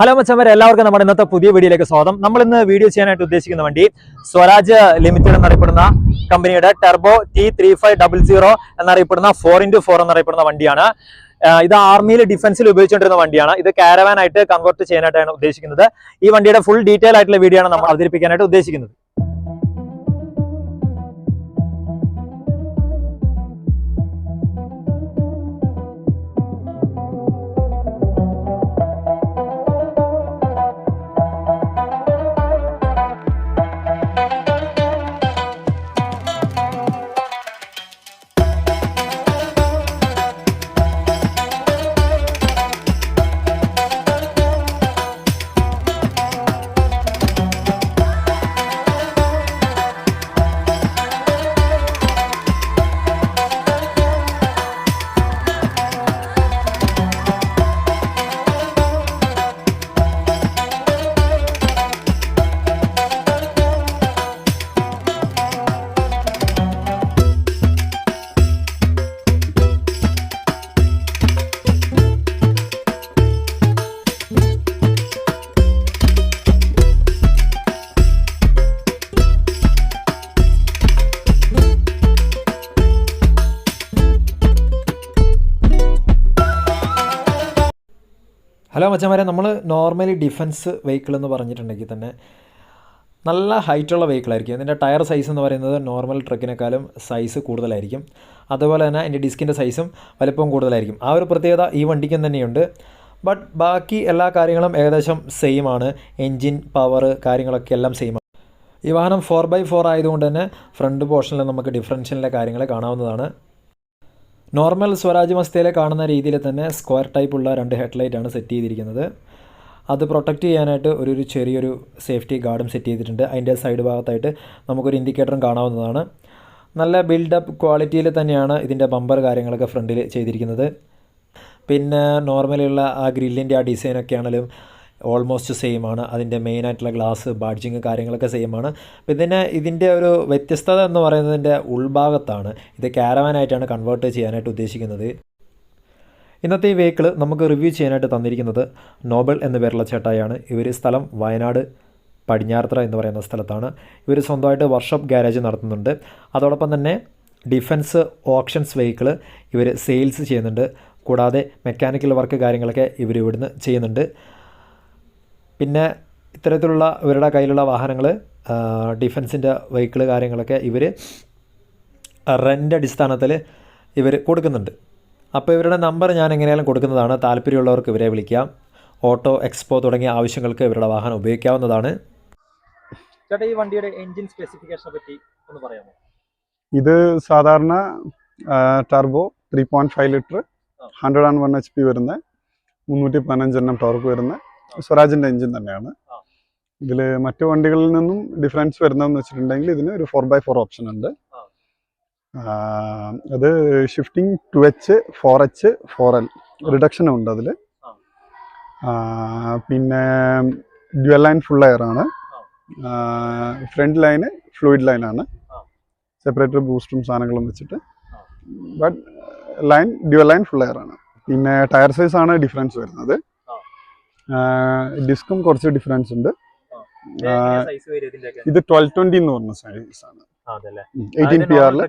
Hello മച്ചന്മാരെ എല്ലാവർക്കും നമ്മുടെ ഇന്നത്തെ പുതിയ വീഡിയോയിലേക്ക് സ്വാഗതം. നമ്മൾ ഇന്ന് വീഡിയോ ചെയ്യാനായിട്ട് ഉദ്ദേശിക്കുന്ന വണ്ടി സ്വരാജ് ലിമിറ്റഡ് എന്നറിയപ്പെടുന്ന കമ്പനിയുടെ turbo T three five double zero എന്നറിയപ്പെടുന്ന ഫോർ ഇന്റു ഫോർ എന്നറിയപ്പെടുന്ന വണ്ടിയാണ്. ഇത് ആർമിയിൽ ഡിഫൻസിൽ ഉപയോഗിച്ചുകൊണ്ടിരുന്ന വണ്ടിയാണ്. ഇത് കാരവാൻ ആയിട്ട് കൺവേർട്ട് ചെയ്യാനായിട്ടാണ് ഉദ്ദേശിക്കുന്നത്. ഈ വണ്ടിയുടെ ഫുൾ ഡീറ്റെയിൽ ആയിട്ടുള്ള വീഡിയോ ആണ് നമ്മൾ അവതരിപ്പിക്കാനായിട്ട് ഉദ്ദേശിക്കുന്നത്. ഹലോ മച്ചന്മാരെ നമ്മൾ നോർമലി ഡിഫൻസ് വെഹിക്കിൾ എന്ന് പറഞ്ഞിട്ടുണ്ടെങ്കിൽ തന്നെ നല്ല ഹൈറ്റുള്ള വെഹിക്കിളായിരിക്കും അതിന്റെ ടയർ സൈസ് എന്ന് പറയുന്നത് നോർമൽ ട്രക്കിനേക്കാളും സൈസ് കൂടുതലായിരിക്കും. അതുപോലെ തന്നെ അതിന്റെ ഡിസ്കിന്റെ സൈസും വലിപ്പവും കൂടുതലായിരിക്കും. ആ ഒരു പ്രത്യേകത ഈ വണ്ടിക്കും തന്നെയുണ്ട്. ബട്ട് ബാക്കി എല്ലാ കാര്യങ്ങളും ഏകദേശം സെയിം ആണ്. എൻജിൻ പവർ കാര്യങ്ങളൊക്കെ എല്ലാം സെയിം ആണ്. ഈ വാഹനം ഫോർ ബൈ ഫോർ ആയതുകൊണ്ട് തന്നെ ഫ്രണ്ട് പോർഷനിൽ നമുക്ക് ഡിഫറൻഷ്യലിന്റെ കാര്യങ്ങൾ കാണാവുന്നതാണ്. നോർമൽ സ്വരാജ് മസ്തയിലെ കാണുന്ന രീതിയിൽ തന്നെ സ്ക്വയർ ടൈപ്പുള്ള രണ്ട് ഹെഡ്ലൈറ്റ് ആണ് സെറ്റ് ചെയ്തിരിക്കുന്നത്. അത് പ്രൊട്ടക്റ്റ് ചെയ്യാനായിട്ട് ഒരു ഒരു ചെറിയൊരു സേഫ്റ്റി ഗാർഡും സെറ്റ് ചെയ്തിട്ടുണ്ട്. അതിന്റെ സൈഡ് ഭാഗത്തായിട്ട് നമുക്കൊരു ഇൻഡിക്കേറ്ററും കാണാവുന്നതാണ്. നല്ല ബിൽഡപ്പ് ക്വാളിറ്റിയിൽ തന്നെയാണ് ഇതിന്റെ ബമ്പർ കാര്യങ്ങളൊക്കെ ഫ്രണ്ടിൽ ചെയ്തിരിക്കുന്നത്. പിന്നെ നോർമലുള്ള ആ ഗ്രില്ലിന്റെ ആ ഡിസൈനൊക്കെ ആണെങ്കിലും ഓൾമോസ്റ്റ് സെയിം ആണ്. അതിന്റെ മെയിൻ ആയിട്ടുള്ള ഗ്ലാസ് ബാഡ്ജിങ് കാര്യങ്ങളൊക്കെ സെയിം ആണ്. പിന്നെ ഇതിന്റെ ഒരു വ്യത്യസ്തത എന്ന് പറയുന്നതിന്റെ ഉൾഭാഗത്താണ് ഇത് ക്യാരവാനായിട്ടാണ് കൺവേർട്ട് ചെയ്യാനായിട്ട് ഉദ്ദേശിക്കുന്നത്. ഇന്നത്തെ ഈ വെഹിക്കിൾ നമുക്ക് റിവ്യൂ ചെയ്യാനായിട്ട് തന്നിരിക്കുന്നത് നോബൽ എന്ന പേരുള്ള ചേട്ടായാണ് ഇവർ സ്ഥലം വയനാട് പടിഞ്ഞാറത്തറ എന്ന് പറയുന്ന സ്ഥലത്താണ്. ഇവർ സ്വന്തമായിട്ട് വർക്ക്ഷോപ്പ് ഗാരേജ് നടത്തുന്നുണ്ട്. അതോടൊപ്പം തന്നെ ഡിഫൻസ് ഓപ്ഷൻസ് വെഹിക്കിൾ ഇവർ സെയിൽസ് ചെയ്യുന്നുണ്ട്. കൂടാതെ മെക്കാനിക്കൽ വർക്ക് കാര്യങ്ങളൊക്കെ ഇവർ ഇവിടുന്ന് ചെയ്യുന്നുണ്ട്. പിന്നെ ഇത്തരത്തിലുള്ള ഇവരുടെ കയ്യിലുള്ള വാഹനങ്ങൾ ഡിഫൻസിന്റെ വെഹിക്കിൾ കാര്യങ്ങളൊക്കെ ഇവർ റെന്റ് അടിസ്ഥാനത്തിൽ ഇവർ കൊടുക്കുന്നുണ്ട്. അപ്പോൾ ഇവരുടെ നമ്പർ ഞാൻ എങ്ങനെയാലും കൊടുക്കുന്നതാണ്. താല്പര്യമുള്ളവർക്ക് ഇവരെ വിളിക്കാം. ഓട്ടോ എക്സ്പോ തുടങ്ങിയ ആവശ്യങ്ങൾക്ക് ഇവരുടെ വാഹനം ഉപയോഗിക്കാവുന്നതാണ്. ചേട്ടാ ഈ വണ്ടിയുടെ എഞ്ചിൻ സ്പെസിഫിക്കേഷനെ പറ്റി ഒന്ന് പറയാമോ? ഇത് സാധാരണ turbo three point five litre. Hundred and one H P വരുന്ന മുന്നൂറ്റി പതിനഞ്ചെണ്ണം ടോർക്ക് വരുന്ന സ്വരാജിന്റെ എഞ്ചിൻ തന്നെയാണ്. ഇതിൽ മറ്റു വണ്ടികളിൽ നിന്നും ഡിഫറൻസ് വരുന്നതെന്ന് വെച്ചിട്ടുണ്ടെങ്കിൽ ഇതിന് ഒരു ഫോർ ബൈ ഫോർ ഓപ്ഷൻ ഉണ്ട്. അത് shifting two H four H four L റിഡക്ഷനും ഉണ്ട് അതിൽ പിന്നെ ഡ്യുവൽ ലൈൻ ഫുൾ എയർ ആണ്. ഫ്രണ്ട് ലൈന് ഫ്ലൂയിഡ് ലൈനാണ്. സെപ്പറേറ്റർ ബൂസ്റ്റും സാധനങ്ങളും വെച്ചിട്ട്. But line dual line full air ആണ്. പിന്നെ ടയർ സൈസ് ആണ് ഡിഫറൻസ് വരുന്നത്. ഡിസ്കും കുറച്ച് ഡിഫറൻസ് ഉണ്ട്. ഇത് ട്വൽവ് ട്വന്റി എന്ന് പറഞ്ഞ സൈസ് ആണ്. എയ്റ്റീൻ പി ആറിൽ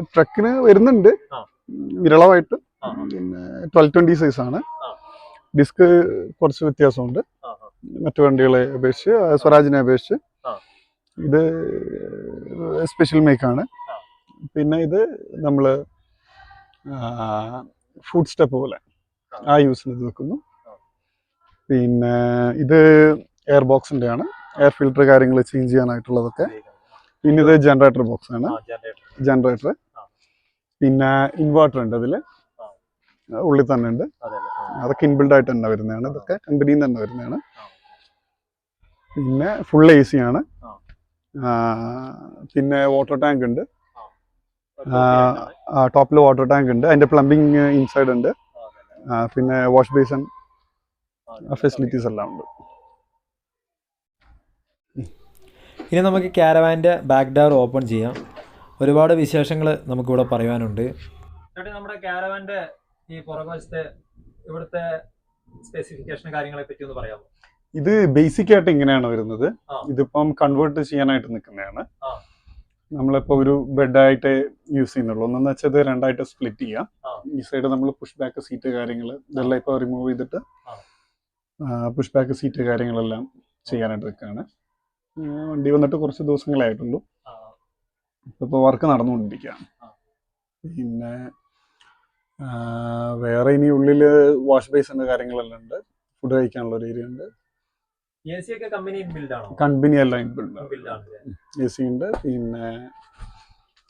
ട്രക്കിന് വരുന്നുണ്ട്. വിരളമായിട്ട്. പിന്നെ ട്വൽവ് ട്വന്റി സൈസ് ആണ്. ഡിസ്ക് കുറച്ച് വ്യത്യാസമുണ്ട്. മറ്റു വണ്ടികളെ അപേക്ഷിച്ച് സ്വരാജിനെ അപേക്ഷിച്ച്. ഇത് സ്പെഷ്യൽ മേക്കാണ് ആണ്. പിന്നെ ഇത് നമ്മൾ ഫുഡ് സ്റ്റെപ്പ് പോലെ. ആ. യൂസിന് ഇത് വെക്കുന്നു പിന്നെ ഇത് എയർ ബോക്സിന്റെ ആണ് എയർ ഫിൽറ്റർ കാര്യങ്ങൾ ചേഞ്ച് ചെയ്യാനായിട്ടുള്ളതൊക്കെ. പിന്നെ ഇത് ജനറേറ്റർ ബോക്സ് ആണ്. ജനറേറ്റർ. പിന്നെ ഇൻവേർട്ടർ ഉണ്ട് അതിൽ ഉള്ളിൽ തന്നെ ഉണ്ട്. അതൊക്കെ ഇൻബിൽഡ് ആയിട്ട് തന്നെ വരുന്നതാണ്. ഇതൊക്കെ കമ്പനിയിൽ തന്നെ വരുന്നതാണ്. പിന്നെ ഫുൾ എ സി ആണ്. പിന്നെ വാട്ടർ ടാങ്ക് ഉണ്ട്. ടോപ്പിൽ വാട്ടർ ടാങ്ക് ഉണ്ട്. അതിന്റെ പ്ലംബിങ് ഇൻസൈഡ് ഉണ്ട്. പിന്നെ വാഷ് ബേസൺ ഫെസിലിറ്റീസ് എല്ലാം ഉണ്ട്. ഇനി നമുക്ക് ക്യാരവാന്റെ ബാക്ക് ഡോർ ഓപ്പൺ ചെയ്യാം. ഒരുപാട് വിശേഷങ്ങൾ നമുക്കിവിടെ പറയാനുണ്ട് നമ്മുടെ ക്യാരവാന്റെ ഈ പുറകുവശത്തെ ഇവിടുത്തെ സ്പെസിഫിക്കേഷൻ കാര്യങ്ങളെ പറ്റി ഒന്ന് പറയാമോ? ഇത് ബേസിക് ആയിട്ട് ഇങ്ങനെയാണ് വരുന്നത്. ഇതിപ്പം കൺവേർട്ട് ചെയ്യാനായിട്ട് നിൽക്കുന്നതാണ്. നമ്മളിപ്പോ ഒരു ബെഡായിട്ട് യൂസ് ചെയ്യുന്നുള്ളൂ. ഒന്നെന്ന് വെച്ചാൽ ഇത് രണ്ടായിട്ട് സ്പ്ലിറ്റ് ചെയ്യാം. ഈ സൈഡ് നമ്മൾ പുഷ് ബാക്ക് സീറ്റ് കാര്യങ്ങൾ ഇതെല്ലാം ഇപ്പൊ റിമൂവ് ചെയ്തിട്ട്. പുഷ് ബാക്ക് സീറ്റ് കാര്യങ്ങളെല്ലാം ചെയ്യാനായിട്ട് നിൽക്കുകയാണ് വണ്ടി വന്നിട്ട് കുറച്ച് ദിവസങ്ങളായിട്ടുള്ളൂ ആയിട്ടുള്ളൂ. ഇപ്പോൾ വർക്ക് നടന്നുകൊണ്ടിരിക്കുകയാണ്. പിന്നെ വേറെ ഇനി ഉള്ളിൽ വാഷ് ബേസിന്റെ കാര്യങ്ങളെല്ലാം ഉണ്ട്. ഫുഡ് കഴിക്കാനുള്ള ഒരു ഏരിയ ഉണ്ട്. കമ്പനി എല്ലാം ഇൻബിൽഡ് ആണ്? എ സി ഉണ്ട് പിന്നെ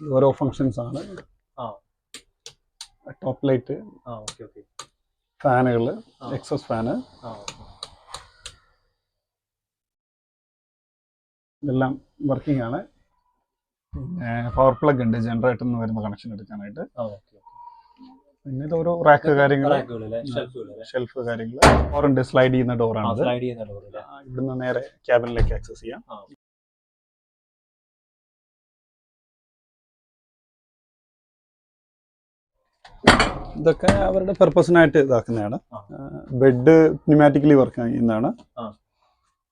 ഓരോ ഫങ്ഷൻസ് ആണ്. ടോപ്പ് ലൈറ്റ് ഫാനുകൾ എക്സസ് ഫാന് ഇതെല്ലാം വർക്കിംഗ് ആണ്. പിന്നെ പവർ പ്ലഗ് ഉണ്ട് ജനറേറ്ററിൽ നിന്ന് വരുന്ന കണക്ഷൻ എടുക്കാനായിട്ട്. പിന്നെ ഇത് ഓരോ റാക്ക് കാര്യങ്ങൾ ഷെൽഫ് കാര്യങ്ങൾ ഡോറുണ്ട് സ്ലൈഡ് ചെയ്യുന്ന ഡോറാണ് സ്ലൈഡ് ചെയ്യുന്ന ഡോർ ഇവിടുന്ന് നേരെ ക്യാബിനിലേക്ക് ആക്സസ് ചെയ്യാം. ഇതൊക്കെ അവരുടെ പെർപ്പസിനായിട്ട് ഇതാക്കുന്നതാണ്. ബെഡ് ന്യൂമാറ്റിക്കലി വർക്ക് ചെയ്യുന്നതാണ്.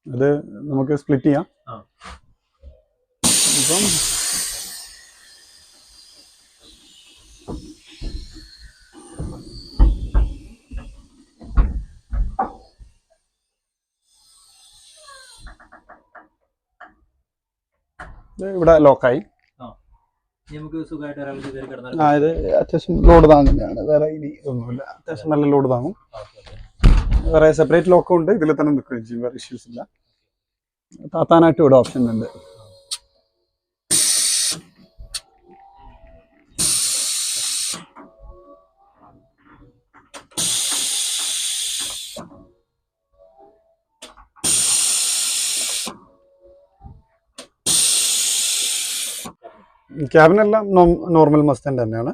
അത് നമുക്ക് സ്പ്ലിറ്റ് ചെയ്യാം. ഇപ്പം ഇവിടെ ലോക്കായി. ആ. ഇത് അത്യാവശ്യം ലോഡ് താങ്ങുന്നതാണ്. വേറെ ഇനി ഒന്നുമില്ല. അത്യാവശ്യം നല്ല ലോഡ് താങ്ങും. വേറെ സെപ്പറേറ്റ് ലോക്കും ഉണ്ട്. ഇതിൽ തന്നെ നിൽക്കുകയും ചെയ്യും. വേറെ ഇഷ്യൂസ് ഇല്ല. താത്താനായിട്ട് ഇവിടെ ഓപ്ഷൻ ഉണ്ട്. ക്യാബിനെല്ലാം നോർമൽ മസ്റ്റൻ തന്നെയാണ്.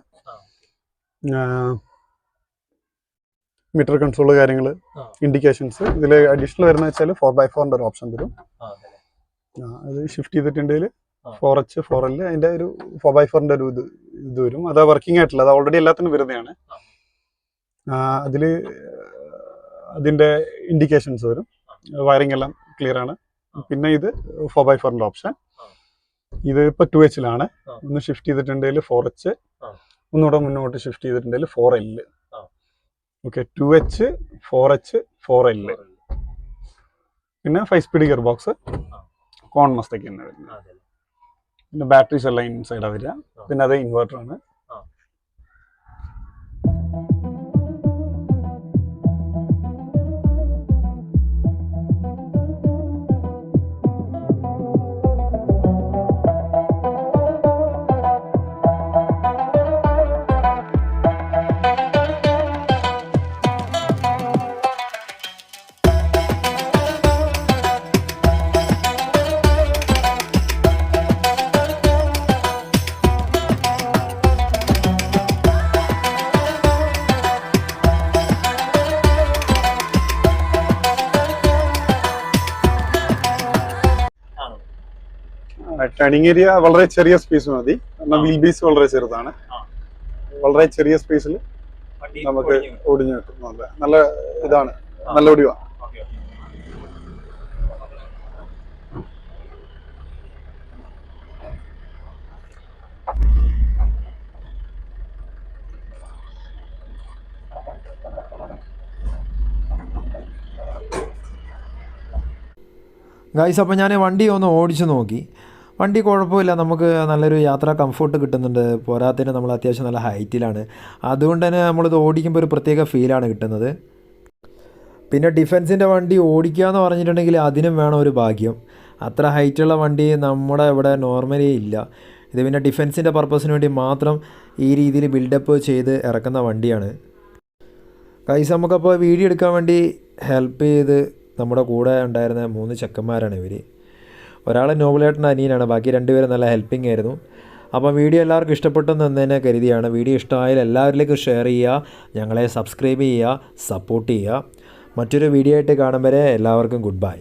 മീറ്റർ കൺട്രോൾ കാര്യങ്ങൾ ഇൻഡിക്കേഷൻസ് ഇതിൽ അഡീഷണൽ വരുന്ന വെച്ചാൽ ഫോർ ബൈ ഫോറിന്റെ ഒരു ഓപ്ഷൻ തരും. അത്. ഷിഫ്റ്റ് ചെയ്തിട്ടുണ്ടെങ്കിൽ. ഫോർ എച്ച് ഫോർ എൽ അതിന്റെ ഒരു ഫോർ ബൈ ഫോറിന്റെ ഒരു ഇത് ഇത് വരും. അത് വർക്കിംഗ് ആയിട്ടില്ല അത് ഓൾറെഡി എല്ലാത്തിനും വരുന്നതാണ്. അതിൽ അതിന്റെ ഇൻഡിക്കേഷൻസ് വരും. വയറിംഗ് എല്ലാം ക്ലിയർ ആണ്. പിന്നെ ഇത് ഫോർ ബൈ ഫോറിന്റെ ഓപ്ഷൻ. ഇത് ഇപ്പൊ ടു എച്ചിലാണ് ആണ് ഒന്ന് ഷിഫ്റ്റ് ചെയ്തിട്ടുണ്ടെങ്കിൽ ഫോർ എച്ച്. ഒന്നുകൂടെ മുന്നോട്ട് ഷിഫ്റ്റ് ചെയ്തിട്ടുണ്ടെങ്കിൽ ഫോർ ആ. Okay two H four H four L പിന്നെ ഫൈവ് സ്പീഡ് ഗിയർ ബോക്സ് കോൺ മസ്തയ്ക്ക് തന്നെ വരുന്നത്. പിന്നെ ബാറ്ററീസ് എല്ലാം ഇൻസൈഡാണ് വരിക. പിന്നെ അത് ഇൻവെർട്ടർ ടേണിംഗ് ഏരിയ വളരെ ചെറിയ സ്പേസ് മതി. കാരണം. വീൽ ബേസ് വളരെ ചെറുതാണ്. വളരെ ചെറിയ സ്പേസിൽ നമുക്ക് ഒടിഞ്ഞു കിട്ടും. ഓടിഞ്ഞു കിട്ടും. നല്ല നല്ല ഇതാണ്. നല്ല ഒടിവാ. Okay, okay. ഗൈസ് അപ്പോൾ ഞാൻ വണ്ടി ഒന്ന് ഓടിച്ചു നോക്കി. വണ്ടി കുഴപ്പമില്ല. നമുക്ക് നല്ലൊരു യാത്രാ കംഫർട്ട് കിട്ടുന്നുണ്ട്. പോരാത്തതിന് നമ്മൾ അത്യാവശ്യം നല്ല ഹൈറ്റിലാണ് അതുകൊണ്ട് തന്നെ നമ്മളിത് ഓടിക്കുമ്പോൾ ഒരു പ്രത്യേക ഫീലാണ് കിട്ടുന്നത്. പിന്നെ ഡിഫൻസിന്റെ വണ്ടി ഓടിക്കുക എന്ന് പറഞ്ഞിട്ടുണ്ടെങ്കിൽ അതിനും വേണം ഒരു ഭാഗ്യം. അത്ര ഹൈറ്റുള്ള വണ്ടി നമ്മുടെ ഇവിടെ നോർമലി ഇല്ല. ഇത് പിന്നെ ഡിഫൻസിന്റെ പർപ്പസിന് വേണ്ടി മാത്രം ഈ രീതിയിൽ ബിൽഡപ്പ് ചെയ്ത് ഇറക്കുന്ന വണ്ടിയാണ്. കൈസ് നമുക്കപ്പോൾ വീഡിയോ എടുക്കാൻ വേണ്ടി ഹെൽപ്പ് ചെയ്ത് നമ്മുടെ കൂടെ ഉണ്ടായിരുന്ന മൂന്ന് ചെക്കന്മാരാണ് ഇവർ ഒരാൾ നോബിലേട്ടന്റെ അനിയനാണ്. ബാക്കി രണ്ടുപേരും നല്ല ഹെൽപ്പിംഗ് ആയിരുന്നു. അപ്പോൾ വീഡിയോ എല്ലാവർക്കും ഇഷ്ടപ്പെട്ടെന്ന് തന്നെ കരുതിയാണ്. വീഡിയോ ഇഷ്ടമായാൽ എല്ലാവരിലേക്കും ഷെയർ ചെയ്യുക ഞങ്ങളെ സബ്സ്ക്രൈബ് ചെയ്യുക സപ്പോർട്ട് ചെയ്യുക. മറ്റൊരു വീഡിയോ ആയിട്ട് കാണും വരെ എല്ലാവർക്കും ഗുഡ് ബൈ